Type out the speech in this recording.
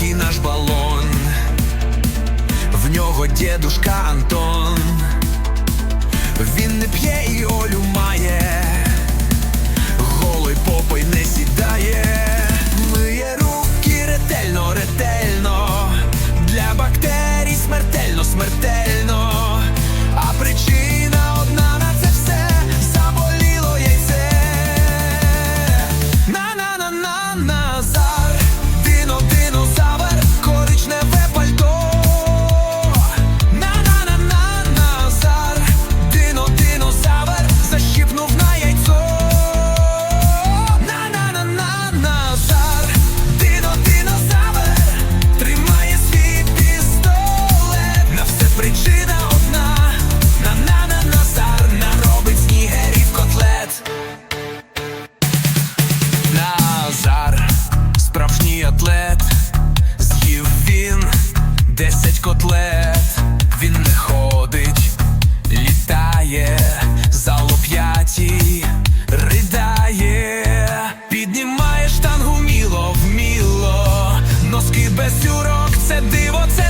маленький наш балон, в нього дідушка Антон, він не п'є і Олю має, голий попой не сідає, котлет, він не ходить, літає, залоп'яті, ридає, піднімає штангу міло, вміло, носки без сюрок, це диво, це.